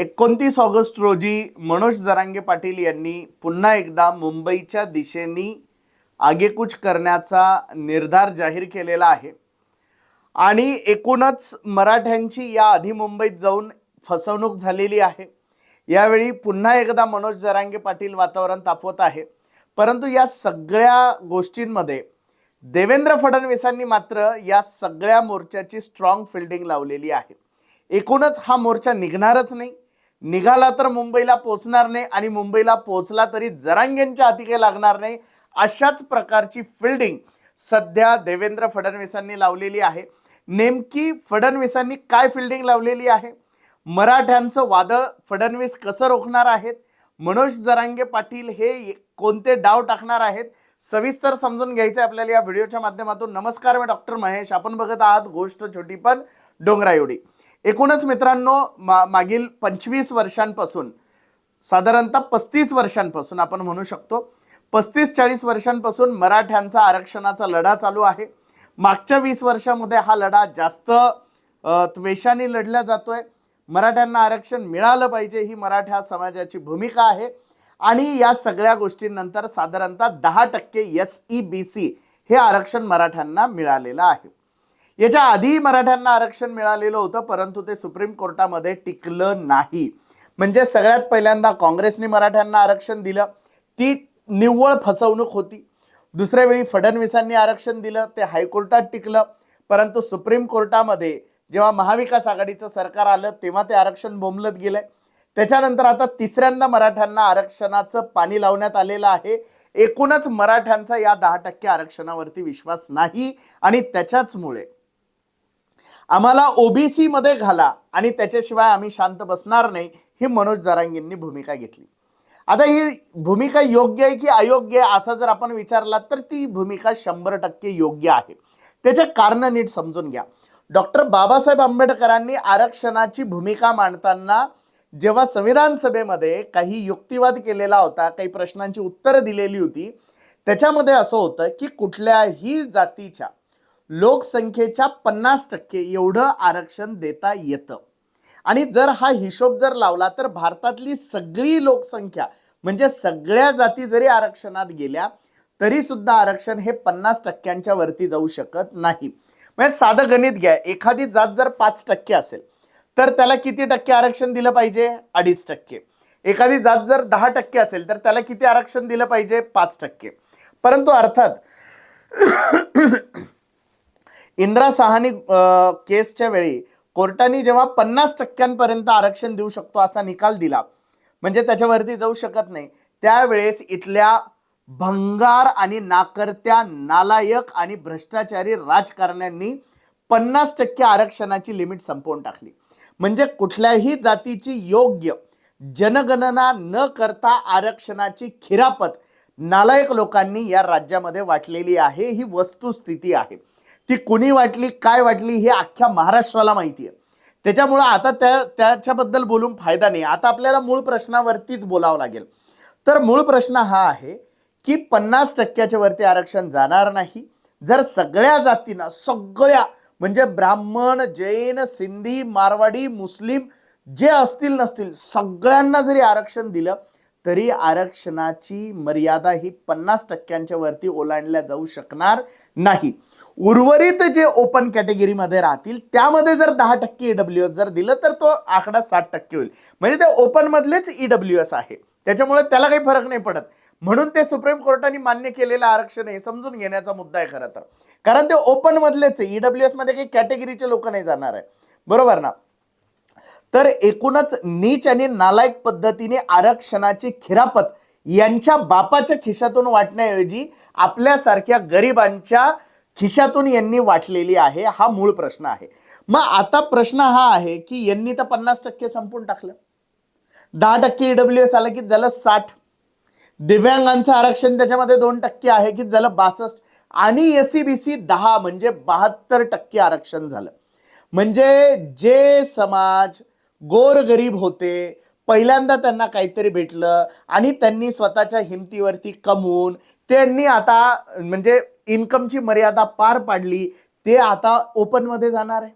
एकोणतीस ऑगस्ट रोजी मनोज जरांगे पाटील यांनी पुन्हा एकदा मुंबईच्या दिशेने आगेकूच करण्याचा निर्धार जाहीर केलेला आहे. आणि एकूणच मराठ्यांची या आधी मुंबईत जाऊन फसवणूक झालेली आहे. यावेळी पुन्हा एकदा मनोज जरांगे पाटील वातावरण तापवत आहे. परंतु या सगळ्या गोष्टींमध्ये देवेंद्र फडणवीसांनी मात्र या सगळ्या मोर्चाची स्ट्रॉंग फिल्डिंग लावलेली आहे. एकूणच हा मोर्चा निघणारच नाही. निघाला तर मुंबईला पोचणार नाही आणि मुंबईला पोचला तरी जरांगेंच्या हाती काही लागणार नाही. अशाच प्रकारची फिल्डिंग सध्या देवेंद्र फडणवीसांनी लावलेली आहे. नेमकी फडणवीसांनी काय फिल्डिंग लावलेली आहे? मराठ्यांचं वादळ फडणवीस कसं रोखणार आहेत? मनोज जरांगे पाटील हे कोणते डाव टाकणार आहेत? सविस्तर समजून घ्यायचं आपल्याला या व्हिडिओच्या माध्यमातून. नमस्कार मी डॉक्टर महेश. आपण बघत आहात गोष्ट छोटी पण डोंगरा एवढी एकूणच मित्रांनो मा मागील पंचवीस वर्षांपासून साधारणतः पस्तीस वर्षांपासून आपण म्हणू शकतो पस्तीस चाळीस वर्षांपासून मराठ्यांचा आरक्षणाचा लढा चालू आहे. मागच्या वीस वर्षामध्ये हा लढा जास्त त्वेषाने लढला जातोय. मराठ्यांना आरक्षण मिळालं पाहिजे ही मराठा समाजाची भूमिका आहे. आणि या सगळ्या गोष्टींनंतर साधारणतः दहा टक्के एस ई बी सी हे आरक्षण मराठ्यांना मिळालेलं आहे. याच्या आधी मराठ्यांना आरक्षण मिळालेलं होतं परंतु ते सुप्रीम कोर्टामध्ये टिकलं नाही. म्हणजे सगळ्यात पहिल्यांदा काँग्रेसने मराठ्यांना आरक्षण दिलं ती निव्वळ फसवणूक होती. दुसऱ्या वेळी फडणवीसांनी आरक्षण दिलं ते हायकोर्टात टिकलं परंतु सुप्रीम कोर्टामध्ये जेव्हा महाविकास आघाडीचं सरकार आलं तेव्हा ते आरक्षण बोंबलत गेलंय. त्याच्यानंतर आता तिसऱ्यांदा मराठ्यांना आरक्षणाचं पाणी लावण्यात आलेलं आहे. एकूणच मराठ्यांचा या दहा टक्के आरक्षणावरती विश्वास नाही आणि त्याच्याचमुळे आम्हाला ओबीसी मध्ये घाला आणि त्याच्याशिवाय आम्ही शांत बसणार नाही ही मनोज जरांगेंनी भूमिका घेतली. आता ही भूमिका योग्य आहे की अयोग्य आहे असा जर आपण विचारला तर ती भूमिका शंभर टक्के योग्य आहे. त्याचे कारण नीट समजून घ्या. डॉक्टर बाबासाहेब आंबेडकरांनी आरक्षणाची भूमिका मांडताना जेव्हा संविधान सभेमध्ये काही युक्तिवाद केलेला होता काही प्रश्नांची उत्तरं दिलेली होती त्याच्यामध्ये असं होतं की कुठल्याही जातीच्या लोकसंख्येच्या पन्नास टक्के एवढं आरक्षण देता येतं. आणि जर हा हिशोब जर लावला तर भारतातली सगळी लोकसंख्या म्हणजे सगळ्या जाती जरी आरक्षणात गेल्या तरी सुद्धा आरक्षण हे पन्नास टक्क्यांच्या वरती जाऊ शकत नाही. म्हणजे साधं गणित घ्या एखादी जात जर पाच टक्के असेल तर त्याला किती टक्के आरक्षण दिलं पाहिजे? अडीच टक्के. एखादी जात जर दहा टक्के असेल तर त्याला किती आरक्षण दिलं पाहिजे? पाच टक्के. परंतु अर्थात इंदिरा सहानी केसच्या वेळी कोर्टाने जेव्हा पन्नास टक्क्यांपर्यंत आरक्षण देऊ शकतो असा निकाल दिला म्हणजे त्याच्यावरती जाऊ शकत नाही. त्यावेळेस इथल्या भंगार आणि नाकर्त्या नालायक आणि भ्रष्टाचारी राजकारण्यांनी पन्नास टक्के आरक्षणाची लिमिट संपवून टाकली. म्हणजे कुठल्याही जातीची योग्य जनगणना न करता आरक्षणाची खिरापत नालायक लोकांनी या राज्यामध्ये वाटलेली आहे ही वस्तुस्थिती आहे. ती कुणी वाटली काय वाटली हे अख्ख्या महाराष्ट्राला माहिती आहे. त्याच्यामुळं आता त्या त्याच्याबद्दल बोलून फायदा नाही. आता आपल्याला मूळ प्रश्नावरतीच बोलावं लागेल. तर मूळ प्रश्न हा आहे की पन्नास टक्क्याच्या वरती आरक्षण जाणार नाही. जर सगळ्या जातींना सगळ्या म्हणजे ब्राह्मण जैन सिंधी मारवाडी मुस्लिम जे असतील नसतील सगळ्यांना जरी आरक्षण दिलं तरी आरक्षणाची मर्यादा ही पन्नास टक्क्यांच्या वरती ओलांडल्या जाऊ शकणार नाही. उर्वरित जे ओपन कॅटेगरीमध्ये राहतील त्यामध्ये जर दहा टक्के ईडब्ल्यू एस जर दिलं तर तो आकडा साठ टक्के होईल. म्हणजे ते ओपनमधलेच ईडब्ल्यू एस आहे. त्याच्यामुळे त्याला काही फरक नाही पडत. म्हणून ते सुप्रीम कोर्टाने मान्य केलेलं आरक्षण हे समजून घेण्याचा मुद्दा आहे खरं तर. कारण ते ओपनमधलेच आहे. ईडब्ल्यू एसमध्ये काही कॅटेगरीचे लोक नाही जाणार आहे. बरोबर ना? तर एकूणच नीच आणि नालायक पद्धतीने आरक्षणाची खिरापत यांच्या बापाच्या खिशातून वाटण्याऐवजी आपल्यासारख्या गरिबांच्या खिशातून यांनी वाटलेली आहे हा मूळ प्रश्न आहे. मग आता प्रश्न हा आहे की यांनी तर पन्नास टक्के संपून टाकलं. दहा टक्के ईडब्ल्यू एस आलं की झालं साठ. दिव्यांगांचं आरक्षण त्याच्यामध्ये दोन टक्के आहे की झालं बासष्ट. आणि एस सी बी सी दहा म्हणजे बहात्तर टक्के आरक्षण झालं. म्हणजे जे समाज गोरगरीब होते पहिल्यांदा त्यांना काहीतरी भेटलं आणि त्यांनी स्वतःच्या हिमतीवरती कमवून त्यांनी आता म्हणजे इन्कमची मर्यादा पार पाडली ते आता ओपनमध्ये जाणार आहे.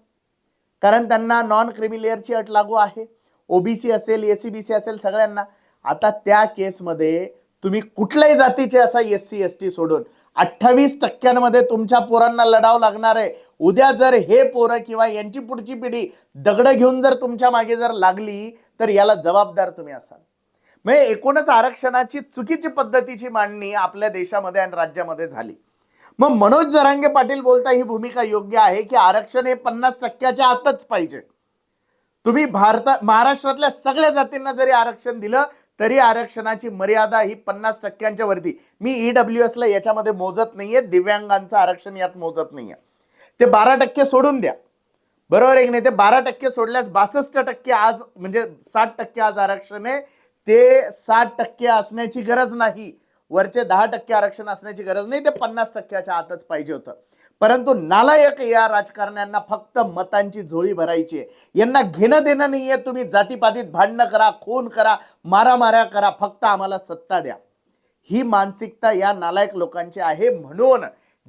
कारण त्यांना नॉन क्रिमिलेअरची अट लागू आहे. ओबीसी असेल एस सी बी सी असेल सगळ्यांना. आता त्या केसमध्ये तुम्ही कुठल्याही जातीचे असा एस सी एस टी सोडून अठ्ठावीस टक्क्यांमध्ये तुमच्या पोरांना लढावं लागणार आहे. उद्या जर हे पोरं किंवा यांची पुढची पिढी दगड घेऊन जर तुमच्या मागे जर लागली तर याला जबाबदार तुम्ही असाल. म्हणजे एकूणच आरक्षणाची चुकीची पद्धतीची मांडणी आपल्या देशामध्ये आणि राज्यामध्ये झाली. मग मनोज जरांगे पाटील बोलता ही भूमिका योग्य आहे की आरक्षण हे पन्नास टक्क्याच्या आतच पाहिजे? तुम्ही भारतात महाराष्ट्रातल्या सगळ्या जातींना जरी आरक्षण दिलं तरी आरक्षणाची मर्यादा ही पन्नास टक्क्यांच्या वरती. मी E ईडब्ल्यू एसला याच्यामध्ये मोजत नाहीये दिव्यांगांचं आरक्षण यात मोजत नाहीये. ते बारा टक्के सोडून द्या. बरोबर आहे की नाही? ते बारा टक्के सोडल्यास बासष्ट टक्के आज म्हणजे साठ टक्के आज आरक्षण आहे. ते साठ टक्के असण्याची गरज नाही. वरचे दहा टक्के आरक्षण असण्याची गरज नाही ते पन्नास टक्क्याच्या आतच पाहिजे होतं. परंतु नालायक या राजकारण्यांना फक्त मतांची झोळी भरायची आहे. यांना घेणं देणं नाहीये तुम्ही जातीपातीत भांडणं करा खून करा मारामाऱ्या करा फक्त आम्हाला सत्ता द्या. ही मानसिकता या नालायक लोकांची आहे म्हणून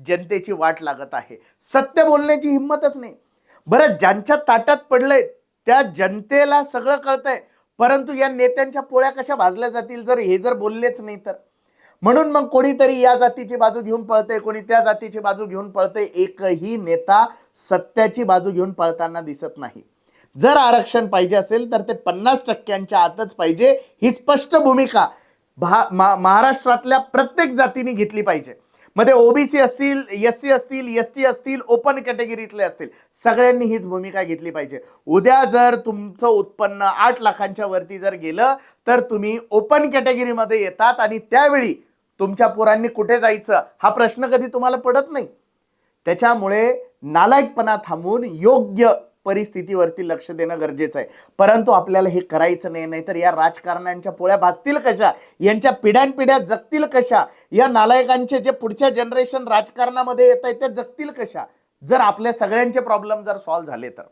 जनतेची वाट लागत आहे. सत्य बोलण्याची हिंमतच नाही. बरं ज्यांच्या ताटात पडलंय त्या जनतेला सगळं कळतंय. परंतु या नेत्यांच्या पोळ्या कशा भाजल्या जातील जर हे जर बोललेच नाही तर? म्हणून मग कोणीतरी या जातीची बाजू घेऊन पळते कोणी त्या जातीची बाजू घेऊन पळते एकही नेता सत्याची बाजू घेऊन पळताना दिसत नाही. जर आरक्षण पाहिजे असेल तर ते पन्नास टक्क्यांच्या आतच पाहिजे. ही स्पष्ट भूमिका भा महाराष्ट्रातल्या प्रत्येक जातीने घेतली पाहिजे. मध्ये ओबीसी असतील एस सी असतील एस टी असतील ओपन कॅटेगरीतले असतील. सगळ्यांनी हीच भूमिका घेतली पाहिजे. उद्या जर तुमचं उत्पन्न आठ लाखांच्या वरती जर गेलं तर तुम्ही ओपन कॅटेगरीमध्ये येतात आणि त्यावेळी तुमच्या पोरांनी कुठे जायचं हा प्रश्न कधी तुम्हाला पडत नाही. त्याच्यामुळे नालायकपणा थांबवून योग्य परिस्थितीवरती लक्ष देणं गरजेचं आहे. परंतु आपल्याला हे करायचं नाही नाहीतर या राजकारण्यांच्या पोळ्या भासतील कशा? यांच्या पिढ्यानपिढ्या जगतील कशा? या नालायकांचे जे पुढच्या जनरेशन राजकारणामध्ये येत आहेत त्या जगतील कशा? जर आपल्या सगळ्यांचे प्रॉब्लेम जर सॉल्व्ह झाले तर.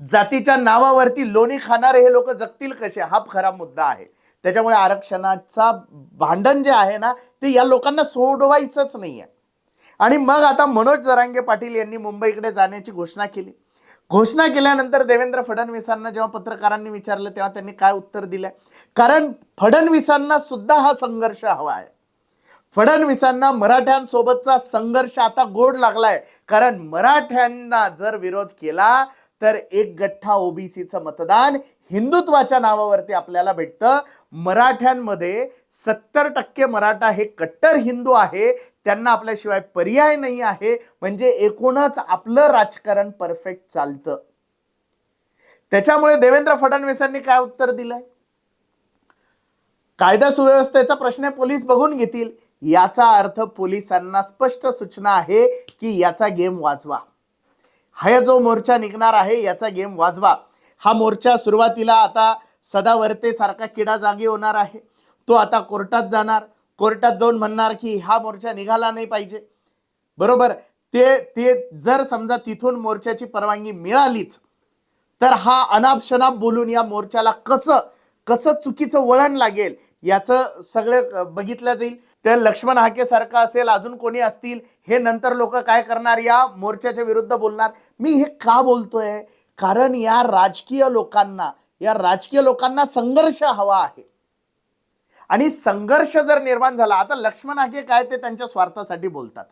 जातीच्या नावावरती लोणी खाणारे हे लोक जगतील कसे हा खरा मुद्दा आहे. त्याच्यामुळे आरक्षणाचा भांडण जे आहे ना ते या लोकांना सोडवायचंच नाही आहे आणि मग आता मनोज जरांगे पाटील यांनी मुंबईकडे जाण्याची घोषणा केली. घोषणा केल्यानंतर देवेंद्र फडणवीसांना जेव्हा पत्रकारांनी विचारलं तेव्हा त्यांनी काय उत्तर दिलं? कारण फडणवीसांना सुद्धा हा संघर्ष हवा आहे. फडणवीसांना मराठ्यांसोबतचा संघर्ष आता गोड लागलाय. कारण मराठ्यांना जर विरोध केला तर एक गठ्ठा ओबीसीचं मतदान हिंदुत्वाच्या नावावरती आपल्याला भेटतं. मराठ्यांमध्ये सत्तर टक्के मराठा हे कट्टर हिंदू आहे. त्यांना आपल्याशिवाय पर्याय नाही आहे. म्हणजे एकूणच आपलं राजकारण परफेक्ट चालतं. त्याच्यामुळे देवेंद्र फडणवीसांनी काय उत्तर दिलंय? कायदा सुव्यवस्थेचा प्रश्न पोलीस बघून घेतील. याचा अर्थ पोलिसांना स्पष्ट सूचना आहे की याचा गेम वाजवा. हा जो मोर्चा निघणार आहे याचा गेम वाजवा. हा मोर्चा सुरुवातीला आता सदावर्ते सारखा किडा जागी होणार आहे. तो आता कोर्टात जाणार. कोर्टात जाऊन म्हणणार की हा मोर्चा निघाला नाही पाहिजे. बरोबर? ते ते जर समजा तिथून मोर्चाची परवानगी मिळालीच तर हा अनाप शनाप बोलून या मोर्चाला कसं कसं चुकीचं वळण लागेल याचं सगळं बघितलं जाईल. त्या लक्ष्मण हाके सारखा असेल अजून कोणी असतील हे नंतर लोक काय करणार? या मोर्चाच्या विरुद्ध बोलणार. मी हे का बोलतोय? कारण या राजकीय लोकांना या राजकीय लोकांना संघर्ष हवा आहे. आणि संघर्ष जर निर्माण झाला आता लक्ष्मण हाके काय ते त्यांच्या स्वार्थासाठी बोलतात.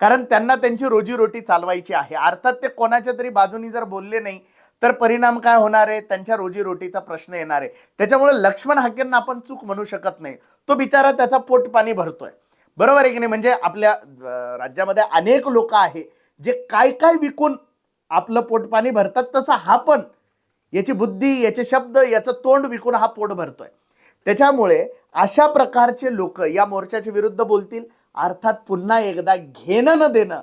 कारण त्यांना त्यांची रोजीरोटी चालवायची आहे. अर्थात ते कोणाच्या तरी बाजूनी जर बोलले नाही तर परिणाम काय होणार आहे? त्यांच्या रोजीरोटीचा प्रश्न येणार आहे. त्याच्यामुळे लक्ष्मण हाकेंना आपण चूक म्हणू शकत नाही. तो बिचारा त्याचा पोट पाणी भरतोय. बरोबर आहे की नाही? म्हणजे आपल्या राज्यामध्ये अनेक लोक आहे जे काय काय विकून आपलं पोट पाणी भरतात तसं हा पण याची बुद्धी याचे शब्द याचं तोंड विकून हा पोट भरतोय. त्याच्यामुळे अशा प्रकारचे लोक या मोर्चाच्या विरुद्ध बोलतील. अर्थात पुन्हा एकदा घेणं न देणं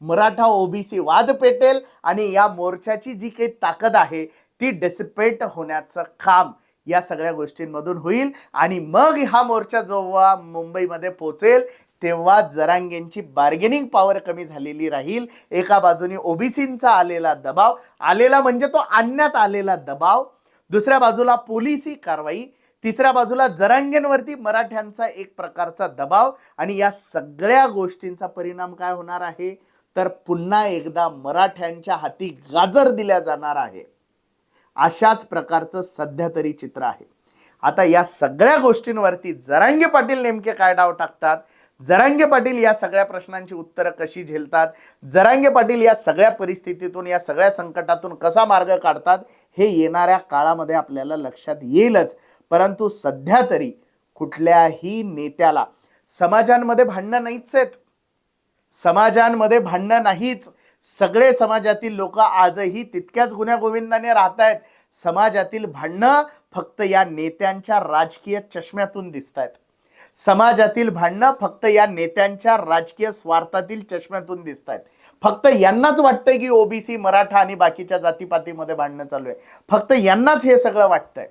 मराठा ओबीसी वाद पेटेल आणि या मोर्चाची जी काही ताकद आहे ती डेसिपेट होण्याचं काम या सगळ्या गोष्टींमधून होईल. आणि मग हा मोर्चा जेव्हा मुंबईमध्ये पोचेल तेव्हा जरांगेंची बार्गेनिंग पॉवर कमी झालेली राहील. एका बाजूने ओबीसींचा आलेला दबाव आलेला म्हणजे तो आणण्यात आलेला दबाव. दुसऱ्या बाजूला पोलिसी कारवाई तिसऱ्या बाजूला जरांगेंवरती मराठ्यांचा एक प्रकारचा दबाव. आणि या सगळ्या गोष्टींचा परिणाम काय होणार आहे? तर पुन्हा एकदा मराठ्यांच्या हाती गाजर दिल्या जाणार आहे. अशाच प्रकारचं सध्या तरी चित्र आहे. आता या सगळ्या गोष्टींवरती जरांगे पाटील नेमके काय डाव टाकतात? जरांगे पाटील या सगळ्या प्रश्नांची उत्तरं कशी झेलतात? जरांगे पाटील या सगळ्या परिस्थितीतून या सगळ्या संकटातून कसा मार्ग काढतात? हे येणाऱ्या काळामध्ये आपल्याला लक्षात येईलच. परंतु सध्या तरी कुठल्याही नेत्याला समाजांमध्ये भांडणं नाहीच आहेत. समाजांमध्ये भांडणं नाहीच. सगळे समाजातील लोक आजही तितक्याच गुण्यागोविंदाने राहत आहेत समाजातील भांडणं फक्त या नेत्यांच्या राजकीय चष्म्यातून दिसत आहेत समाजातील भांडणं फक्त या नेत्यांच्या राजकीय स्वार्थातील चष्म्यातून दिसत आहेत फक्त यांनाच वाटतंय की ओबीसी मराठा आणि बाकीच्या जातीपातीमध्ये भांडणं चालू आहे. फक्त यांनाच हे सगळं वाटतंय.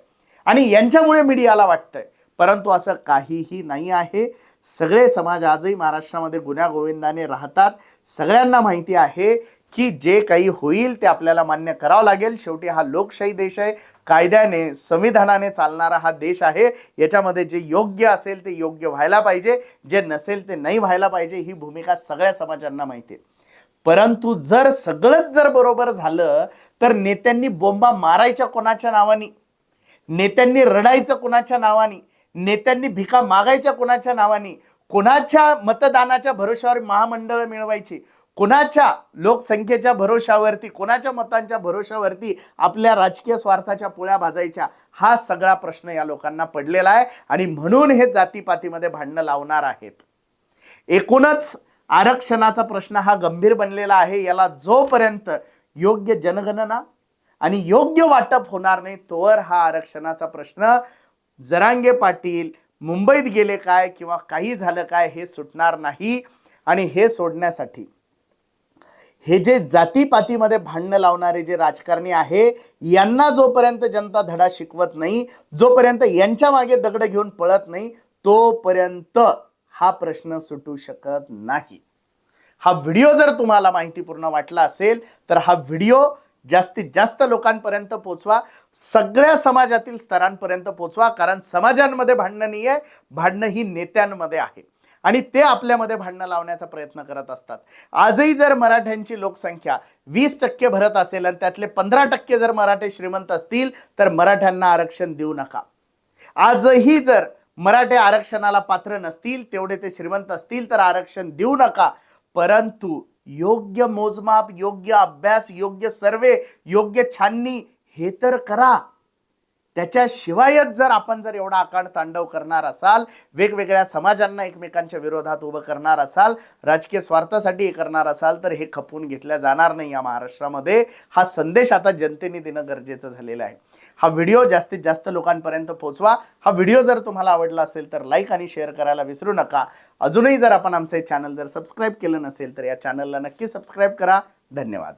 आणि यांच्यामुळे मीडियाला वाटतंय. परंतु असं काहीही नाही आहे. सगळे समाज आजही महाराष्ट्रामध्ये गुन्ह्या गोविंदाने राहतात. सगळ्यांना माहिती आहे की जे काही होईल ते आपल्याला मान्य करावं लागेल. शेवटी हा लोकशाही देश आहे. कायद्याने संविधानाने चालणारा हा देश आहे. याच्यामध्ये जे योग्य असेल ते योग्य व्हायला पाहिजे. जे नसेल ते नाही व्हायला पाहिजे ही भूमिका सगळ्या समाजांना माहिती आहे. परंतु जर सगळंच जर बरोबर झालं तर नेत्यांनी बोंबा मारायच्या कोणाच्या नावानी? नेत्यांनी रडायचं कोणाच्या नावानी? नेत्यांनी भिका मागायच्या कोणाच्या नावानी? कोणाच्या मतदानाच्या भरोशावर महामंडळ मिळवायची? कोणाच्या लोकसंख्येच्या भरोशावरती कोणाच्या मतांच्या भरोशावरती आपल्या राजकीय स्वार्थाच्या पोळ्या भाजायच्या? हा सगळा प्रश्न या लोकांना पडलेला आहे आणि म्हणून हे जातीपातीमध्ये भांडणं लावणार आहेत. एकूणच आरक्षणाचा प्रश्न हा गंभीर बनलेला आहे. याला जोपर्यंत योग्य जनगणना आणि योग्य वाटप होणार नाही तोवर हा आरक्षणाचा प्रश्न जरांगे पाटील मुंबईत गेले काय किंवा काही झालं काय हे सुटणार नाही आणि हे सोडण्यासाठी हे जे जातीपातीमध्ये भांडणं लावणारे जे राजकारणी आहे यांना जोपर्यंत जनता धडा शिकवत नाही जोपर्यंत यांच्या मागे दगड घेऊन पळत नाही तोपर्यंत हा प्रश्न सुटू शकत नाही. हा व्हिडिओ जर तुम्हाला माहितीपूर्ण वाटला असेल तर हा व्हिडिओ जास्तीत जास्त लोकांपर्यंत पोचवा सगळ्या समाजातील स्तरांपर्यंत पोचवा कारण समाजांमध्ये भांडणं नाही आहे भांडणं ही नेत्यांमध्ये आहे. आणि ते आपल्यामध्ये भांडणं लावण्याचा प्रयत्न करत असतात. आजही जर मराठ्यांची लोकसंख्या वीस टक्के भरत असेल आणि त्यातले पंधरा टक्के जर मराठे श्रीमंत असतील तर मराठ्यांना आरक्षण देऊ नका. आजही जर मराठे आरक्षणाला पात्र नसतील तेवढे ते श्रीमंत असतील तर आरक्षण देऊ नका. परंतु योग्य मोजमाप योग्य अभ्यास योग्य सर्वे योग्य छाननी हे तर करा. त्याच्याशिवायच जर आपण जर एवढा आकांड तांडव करणार असाल वेगवेगळ्या समाजांना एकमेकांच्या विरोधात उभं करणार असाल राजकीय स्वार्थासाठी हे करणार असाल तर हे खपवून घेतल्या जाणार नाही या महाराष्ट्रामध्ये. हा संदेश आता जनतेने देणं गरजेचं झालेलं आहे. हा व्हिडिओ जास्तीत जास्त लोकांपर्यंत पोहोचवा हा व्हिडिओ जर तुम्हाला आवडला असेल तर लाईक आणि शेअर करायला विसरू नका. अजूनही जर आपण आमचे चॅनल जर सबस्क्राईब केलं नसेल तर या चॅनलला नक्की सबस्क्राईब करा. धन्यवाद.